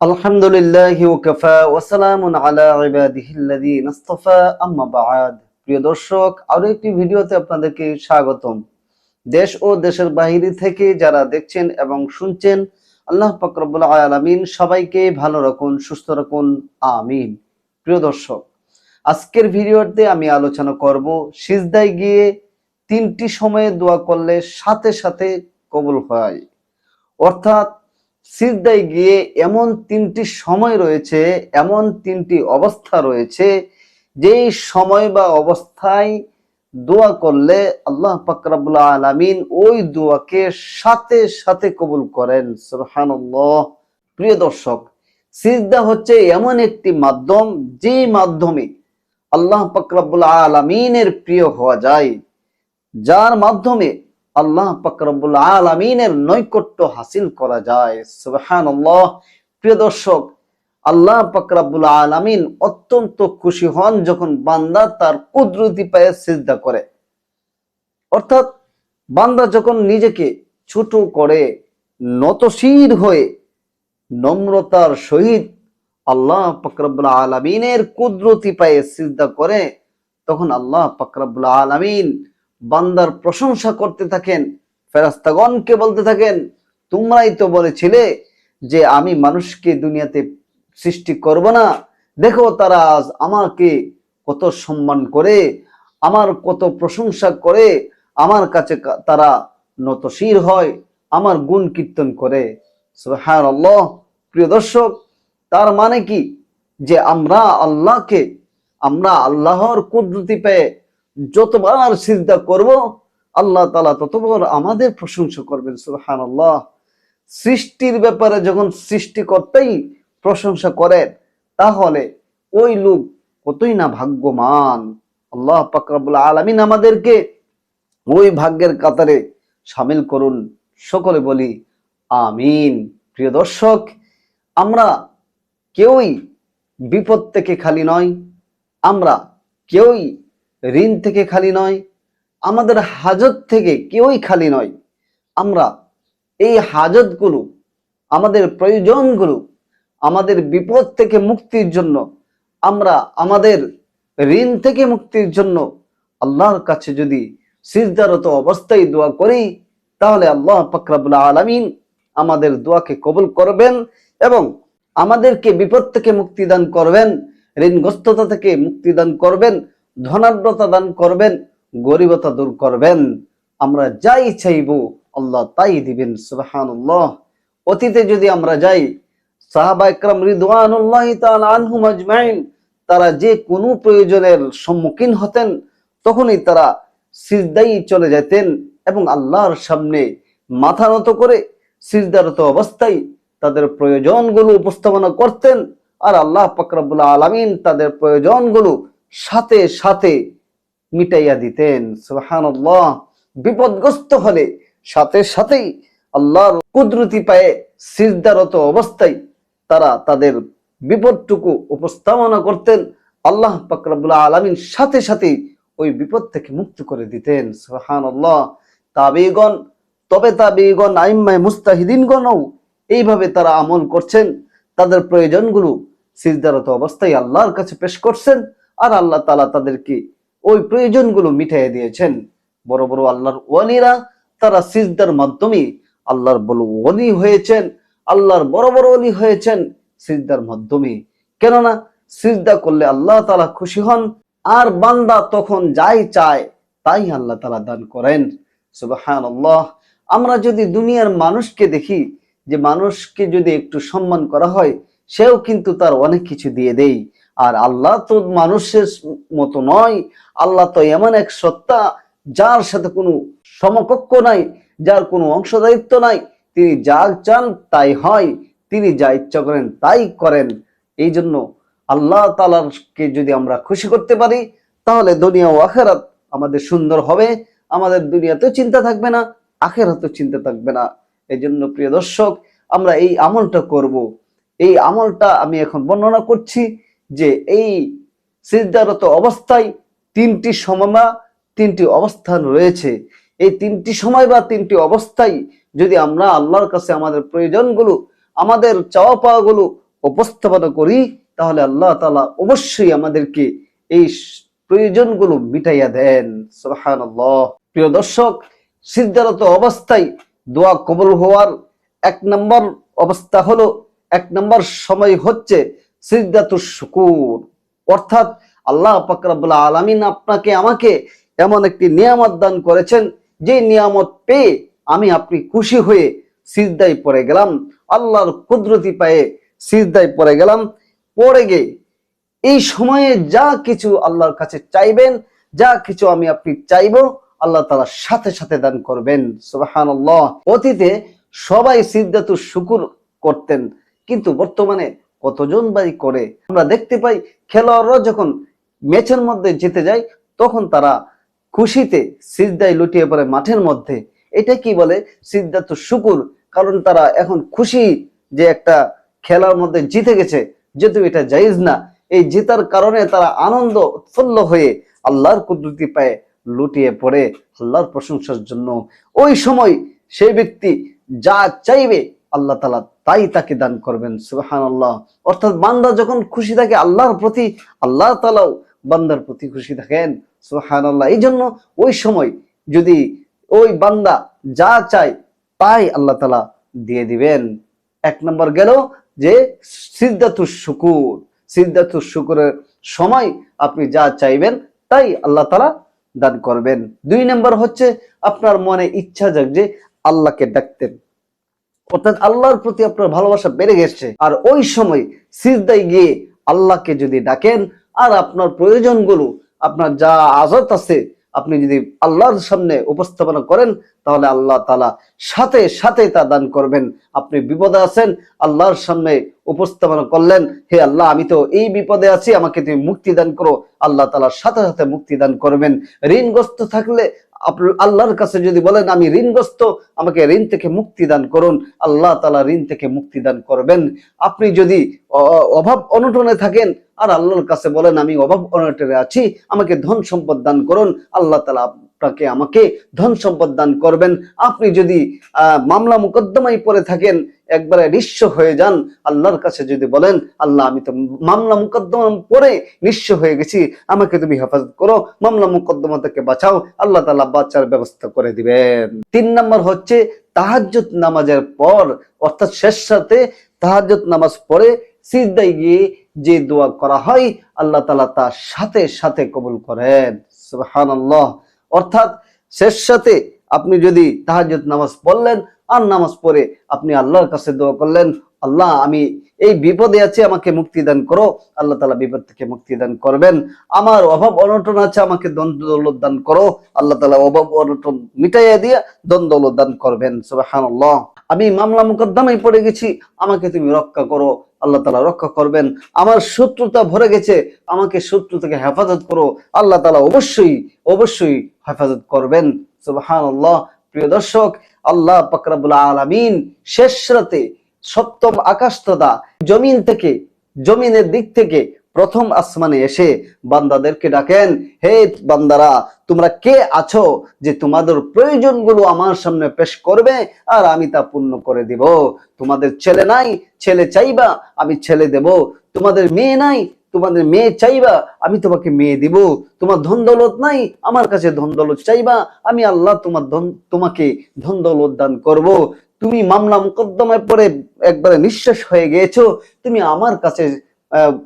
আলহামদুলিল্লাহি প্রিয় দর্শক আরও একটি ভিডিওতে আপনাদেরকে স্বাগতম। দেশ ও দেশের বাইরে থেকে যারা দেখছেন এবং শুনছেন, আল্লাহ পাক রব্বুল আলামিন সবাইকে ভালো রাখুন, সুস্থ রাখুন, আমিন। প্রিয় দর্শক, আজকের ভিডিওতে আমি আলোচনা করব সিজদায় গিয়ে তিনটি সময়ে দোয়া করলে সাথে সাথে কবুল হয়। অর্থাৎ সিজদায় গিয়ে এমন তিনটি সময় রয়েছে, এমন তিনটি অবস্থা রয়েছে, যেই সময় বা অবস্থায় দোয়া করলে আল্লাহ পাকরাবুল আলামিন ওই দোয়াকে সাথে সাথে কবুল করেন। সুবহানাল্লাহ। প্রিয় দর্শক, সিজদা হচ্ছে এমন একটি মাধ্যম যে মাধ্যমে আল্লাহ পাকরাবুল আলামিনের প্রিয় হওয়া যায়, যার মাধ্যমে আল্লাহ পাকরবুল আলমিনের নৈকট্য হাসিল করা যায়। সুবহান প্রিয় দর্শক, আল্লাহ পাকরাবুল আলমিন অত্যন্ত খুশি হন যখন বান্দা তার কুদরতি পায়ে সিজদা করে। অর্থাৎ বান্দা যখন নিজেকে ছোট করে, নতশির হয়ে, নম্রতার সহিত আল্লাহ পাকরাবুল আলমিনের কুদরতি পায়ে সিদ্ধা করে, তখন আল্লাহ পাকরাবুল আলমিন বান্দার প্রশংসা করতে থাকেন, ফেরাস্তাগণকে বলতে থাকেন, তোমরাই তো বলেছিলে যে আমি মানুষকে দুনিয়াতে সৃষ্টি করব না। দেখো তারা আজ আমাকে কত সম্মান করে, আমার কত প্রশংসা করে, আমার কাছে তারা নতশির হয়, আমার গুণ কীর্তন করে। হ্যাঁ আল্লাহ প্রিয় দর্শক, তার মানে কি? যে আমরা আল্লাহকে, আমরা আল্লাহর কুদরতি পেয়ে যতবার সিজদা করব, আল্লাহ তালা ততবার আমাদের প্রশংসা করবেন সুহান আল্লাহ সৃষ্টির ব্যাপারে যখন সৃষ্টিকর্তাই প্রশংসা করেন, তাহলে ওই লোক কতই না ভাগ্যমান। আল্লাহ পাকরাবুল আলমিন আমাদেরকে ওই ভাগ্যের কাতারে সামিল করুন। সকলে বলি, আমিন। প্রিয় দর্শক, আমরা কেউই বিপদ থেকে খালি নয়, আমরা কেউই ঋণ থেকে খালি নয়, আমাদের হাজত থেকে কেউই খালি নয়। আমরা এই হাজতগুলো, আমাদের প্রয়োজনগুলো, আমাদের বিপদ থেকে মুক্তির জন্য, আমরা আমাদের ঋণ থেকে মুক্তির জন্য আল্লাহর কাছে যদি সিজদারত অবস্থায় দোয়া করি, তাহলে আল্লাহ পাকরাবুল আলামিন আমাদের দোয়াকে কবুল করবেন এবং আমাদেরকে বিপদ থেকে মুক্তি দান করবেন, ঋণগ্রস্ততা থেকে মুক্তি দান করবেন। ধনাঢ্যতা দান করবেন, গরিবতা দূর করবেন। আমরা যাই চাইব, আল্লাহ তাই দিবেন, সুবহানাল্লাহ। অতীতে যদি আমরা যাই, সাহাবা ইকরাম তারা যে কোনো প্রয়োজনের সম্মুখীন হতেন, তখনই তারা সিজদাই চলে যেতেন এবং আল্লাহর সামনে মাথা নত করে সিজদারত অবস্থায় তাদের প্রয়োজনগুলো উপস্থাপনা করতেন। আর আল্লাহ পাকরাবুল আলামিন তাদের প্রয়োজনগুলো সাথে সাথে মিটাইয়া দিতেন, সুবহানাল্লাহ। বিপদগ্রস্ত হলে সাথে সাথেই আল্লাহর কুদরতি পায়ে সিজদারত অবস্থায় তারা তাদের বিপদটুকু উপস্থাপনা করতেন। আল্লাহ পাকরাবুল্লাহ আলমিন সাথে সাথে ওই বিপদ থেকে মুক্ত করে দিতেন, সুবহানাল্লাহ। তাবিগণ তবে তাবিগণ আইম্মায় মুস্তাহিদিনগণও এইভাবে তারা আমল করছেন। তাদের প্রয়োজনগুলো সিজদারত অবস্থায় আল্লাহর কাছে পেশ করছেন। আর আল্লাহ তালা তাদেরকে ওই প্রয়োজনগুলো মিটাইয়ে দিয়েছেন। বড় বড় আল্লাহর ওয়ালিরা তারা সিজদার মাধ্যমে আল্লাহর বড় ওলি হয়েছেন, আল্লাহর বড় বড় ওলি হয়েছেন সিজদার মাধ্যমে। কেননা সিজদা করলে আল্লাহ তালা খুশি হন, আর বান্দা তখন যাই চায়, তাই আল্লাহ তালা দান করেন। সুবাহান আমরা যদি দুনিয়ার মানুষকে দেখি, যে মানুষকে যদি একটু সম্মান করা হয়, সেও কিন্তু তার অনেক কিছু দিয়ে দেই আর আল্লাহ তো মানুষের মতো নয়। আল্লাহ তো এমন এক সত্তা যার সাথে কোনো সমকক্ষ নাই, যার কোনো অংশদায়িত্ব নাই। তিনি যা চান তাই হয়, তিনি যা ইচ্ছা করেন তাই করেন। এই জন্য আল্লাহ তালাকে যদি আমরা খুশি করতে পারি, তাহলে দুনিয়া ও আখেরাত আমাদের সুন্দর হবে। আমাদের দুনিয়াতেও চিন্তা থাকবে না, আখেরাতেও চিন্তা থাকবে না। এই জন্য প্রিয় দর্শক, আমরা এই আমলটা করব। এই আমলটা আমি এখন বর্ণনা করছি। যে এই সিজদারত অবস্থায় তিনটি সমমা, তিনটি অবস্থান রয়েছে। এই তিনটি সময় বা তিনটি অবস্থায় যদি আমরা আল্লাহর কাছে আমাদের প্রয়োজনগুলো, আমাদের চাওয়া পাওয়াগুলো উপস্থাপনা করি, তাহলে আল্লাহ তালা অবশ্যই আমাদেরকে এই প্রয়োজনগুলো মিটাইয়া দেন। সুবহানাল্লাহ। প্রিয় দর্শক সিদ্ধারত অবস্থায় দোয়া কবুল হওয়ার এক নম্বর অবস্থা হলো, এক নম্বর সময় হচ্ছে সিদ্ধাতুর শুকুর। অর্থাৎ আল্লাহ পাকরাবুল্লাহ আলামিন আপনাকে আমাকে এমন একটি নিয়ামত দান করেছেন, যে নিয়ামত পেয়ে আমি আপনি খুশি হয়ে সিজদায় পড়ে গেলাম, আল্লাহর কুদরতি পায়ে সিজদায় পড়ে গেলাম। পড়ে গিয়ে এই সময়ে যা কিছু আল্লাহর কাছে চাইবেন, যা কিছু আমি আপনি চাইব, আল্লাহ তাআলা সাথে সাথে দান করবেন। সুবহানাল্লাহ। অতীতে সবাই সিদ্ধাতু শুকুর করতেন, কিন্তু বর্তমানে কতজন বাই করে। আমরা দেখতে পাই খেলোয়াড়রা যখন ম্যাচের মধ্যে জিতে যায়, তখন তারা খুশিতে সিজদায় লুটিয়ে পড়ে মাঠের মধ্যে। এটা কি বলে? সিদ্ধাতু শুকুর, কারণ তারা এখন খুশি যে একটা খেলার মধ্যে জিতে গেছে, যেহেতু এটা জায়েজ না। এই জেতার কারণে তারা আনন্দ, উৎফুল্ল হয়ে আল্লাহর কুদরতি পায়ে লুটিয়ে পড়ে, আল্লাহর প্রশংসার জন্য। ওই সময় সেই ব্যক্তি যা চাইবে, আল্লাহ তালা তাই তাকে দান করবেন সুবাহান আল্লাহ অর্থাৎ বান্দা যখন খুশি থাকে, আল্লাহর প্রতি, আল্লাহ তালাও বান্দার প্রতি খুশি থাকেন সুবাহান আল্লাহ এই জন্য ওই সময় যদি ওই বান্দা যা চায়, তাই আল্লাহ তালা দিয়ে দিবেন। এক নম্বর গেল যে সিদ্ধাতুর শুকুর। সিদ্ধাতুর শুকুরের সময় আপনি যা চাইবেন, তাই আল্লাহ তালা দান করবেন। দুই নম্বর হচ্ছে আপনার মনে ইচ্ছা যাক যে আল্লাহকে ডাকতেন। অর্থাৎ আল্লাহর প্রতি আপনার ভালোবাসা বেড়ে গেছে। আর ওই সময় সিজদায় গিয়ে আল্লাহকে যদি ডাকেন, আর আপনার প্রয়োজনগুলো, আপনার যা আজত আছে, আপনি যদি আল্লাহর সামনে উপস্থাপনা করেন, তাহলে আল্লাহ তালা সাথে সাথে তা দান করবেন। আপনি বিপদে আছেন, আল্লাহর সামনে উপস্থাপনা করলেন, হে আল্লাহ, আমি তো এই বিপদে আছি, আমাকে তুমি মুক্তি দান করো। আল্লাহ তালা সাথে সাথে মুক্তি দান করবেন। ঋণগ্রস্ত থাকলে আল্লাহর কাছে যদি বলেন, আমি ঋণগ্রস্ত, আমাকে ঋণ থেকে মুক্তি দান করুন। আল্লাহ তালা ঋণ থেকে মুক্তি দান করবেন। আপনি যদি অভাব অনটনে থাকেন আর আল্লাহর কাছে বলেন, আমি অভাব অনটনে আছি, আমাকে ধন সম্পদ দান করুন। আল্লাহ তালা আপনাকে, আমাকে ধন সম্পদ দান করবেন। আপনি যদি মামলা মুকদ্দমায় পড়ে থাকেন একবারে নিঃস্ব হয়ে যান আল্লাহর কাছে যদি বলেন, আল্লাহ, আমি তো মামলা মুকদ্দমা পড়ে নিঃস্ব হয়ে গেছি, আমাকে তুমি হেফাজত করো, মামলা মুকদ্দমা থেকে বাঁচাও, আল্লাহ তালা বাচ্চার ব্যবস্থা করে দিবেন। তিন নম্বর হচ্ছে তাহাজ্জুদ নামাজের পর, অর্থাৎ শেষ সাথে তাহাজ্জুদ নামাজ পড়ে সিজদায় গিয়ে যে দোয়া করা হয়, আল্লাহ তালা তার সাথে সাথে কবুল করেন। সুবহানাল্লাহ। অর্থাৎ শেষ সাথে আপনি যদি তাহাজ্জুদ নামাজ পড়লেন আর নামাজ পড়ে আপনি আল্লাহর কাছে দোয়া করলেন, আল্লাহ আমি এই বিপদে আছি, আমাকে মুক্তি দান করো। আল্লাহ তালা বিপদ থেকে মুক্তি দান করবেন। আমার অভাব অনটন আছে, আমাকে দ্বন্দ্ব দৌলত দান করো। আল্লাহ তালা অভাব অনটন মিটাইয়া দিয়ে দ্বন্দ্ব দৌলত দান করবেন। সুবহানাল্লাহ। আমি মামলা মুকদ্দমায় পড়ে গেছি, আমাকে তুমি রক্ষা করো। আল্লাহ তালা রক্ষা করবেন। আমার শত্রুতা ভরে গেছে, আমাকে শত্রু থেকে হেফাজত করো। আল্লাহ তালা অবশ্যই অবশ্যই হেফাজত করবেন। সুবহানাল্লাহ। প্রিয় দর্শক, আল্লাহ পাকরাবুল আলামিন শেষ রাতে সপ্তম আকাশ তদা জমিন থেকে, জমিনের দিক থেকে প্রথম আসমানে এসে বান্দাদেরকে ডাকেন, হে বান্দারা, তোমরা কে আছো যে তোমাদের প্রয়োজনগুলো আমার সামনে পেশ করবে আর আমি তা পূর্ণ করে দিব? তোমাদের ছেলে নাই, ছেলে চাইবা, আমি ছেলে দেব। তোমাদের মেয়ে নাই তোমাদের মেয়ে চাইবা, আমি তোমাকে মেয়ে দিব। তোমার ধন দৌলত নাই, আমার কাছে ধন দৌলত চাইবা, আমি আল্লাহ তোমার ধন, তোমাকে ধন দৌলত দান করব। তুমি মামলা মুকদ্দমায় পড়ে একবারে নিঃশেষ হয়ে গিয়েছো, তুমি আমার কাছে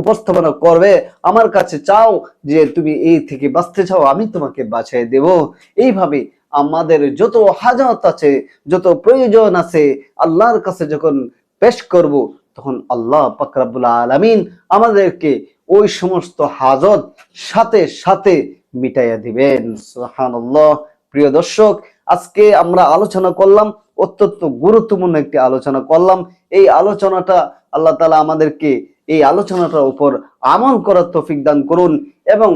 উপস্থাপনা করবে, আমার কাছে চাও যে তুমি এই থেকে বাঁচতে চাও, আমি তোমাকে বাঁচিয়ে দেব। এইভাবে আমাদের যত হাজত আছে, যত প্রয়োজন আছে, আল্লাহর কাছে যখন পেশ করব, তখন আল্লাহ পাকরাবুল আলামিন আমাদেরকে ওই সমস্ত হাজত সাথে সাথে মিটাইয়া দিবেন। সুবহানাল্লাহ। প্রিয় দর্শক, আজকে আমরা আলোচনা করলাম, অত্যন্ত গুরুত্বপূর্ণ একটি আলোচনা করলাম। এই আলোচনাটা আল্লাহ তালা আমাদেরকে এই আলোচনাটার উপর আমল করার তৌফিক দান করুন এবং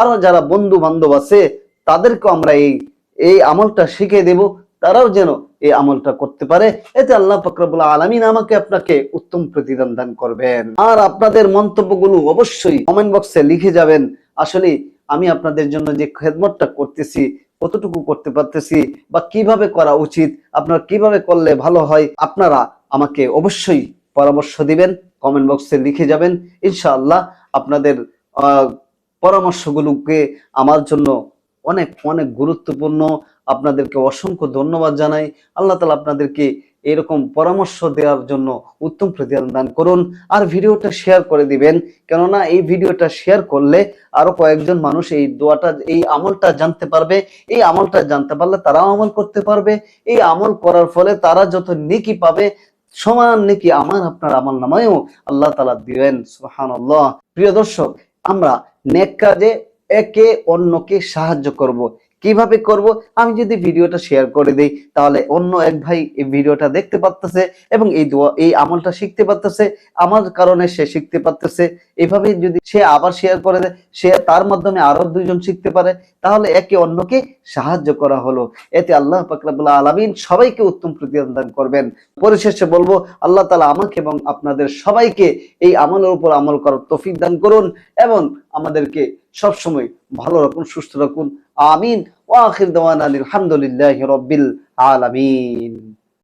আরও যারা বন্ধু বান্ধব আছে, তাদেরকেও আমরা এই এই আমলটা শিখে দেব। তারাও যেন এই আমলটা করতে পারে, এতে আল্লাহ ফকরাবুল আলমিন আমাকে আপনাকে উত্তম প্রতিদান দান করবেন। আর আপনাদের মন্তব্যগুলো অবশ্যই কমেন্ট বক্সে লিখে যাবেন। আসলে আমি আপনাদের জন্য যে খেদমতটা করতেছি, কতটুকু করতে পারতেছি বা কীভাবে করা উচিত, আপনার কীভাবে করলে ভালো হয়, আপনারা আমাকে অবশ্যই পরামর্শ দিবেন কমেন্ট বক্সে লিখে যাবেন। ইনশাআল্লাহ আপনাদের পরামর্শগুলোকে আমার জন্য অনেক অনেক গুরুত্বপূর্ণ। আপনাদেরকে অসংখ্য ধন্যবাদ জানাই। আল্লাহ তালা আপনাদেরকে এরকম পরামর্শ দেওয়ার জন্য উত্তম প্রতিদান দান করুন আর ভিডিওটা শেয়ার করে দিবেন। কেননা এই ভিডিওটা শেয়ার করলে আরও কয়েকজন মানুষ এই দোয়াটা, এই আমলটা জানতে পারবে। এই আমলটা জানতে পারলে তারাও আমল করতে পারবে। এই আমল করার ফলে তারা যত নেকি পাবে, সমান নেকি আমার আপনার আমল নামায়ও আল্লাহ তালা দিবেন। সুবহানাল্লাহ। প্রিয় দর্শক, আমরা নেক কাজে একে অন্যকে সাহায্য করব। কীভাবে করব? আমি যদি ভিডিওটা শেয়ার করে দেই, তাহলে অন্য এক ভাই এই ভিডিওটা দেখতে পারতেছে এবং এই দোয়া, এই আমলটা শিখতে পারতেছে। আমার কারণে সে শিখতে পারতেছে। এভাবে যদি সে আবার শেয়ার করে দেয়, সে তার মাধ্যমে আরও দুইজন শিখতে পারে। তাহলে একে অন্যকে সাহায্য করা হলো। এতে আল্লাহ পাকরাবুল্লাহ আলমিন সবাইকে উত্তম প্রতিদান দান করবেন। পরিশেষে বলব, আল্লাহ তালা আমাকে এবং আপনাদের সবাইকে এই আমলের উপর আমল করার তৌফিক দান করুন এবং আমাদেরকে সবসময় ভালো রাখুন, সুস্থ রাখুন। আমিন ওয়া আখির দাওয়ানা আলহামদুলিল্লাহি রাব্বিল আলামিন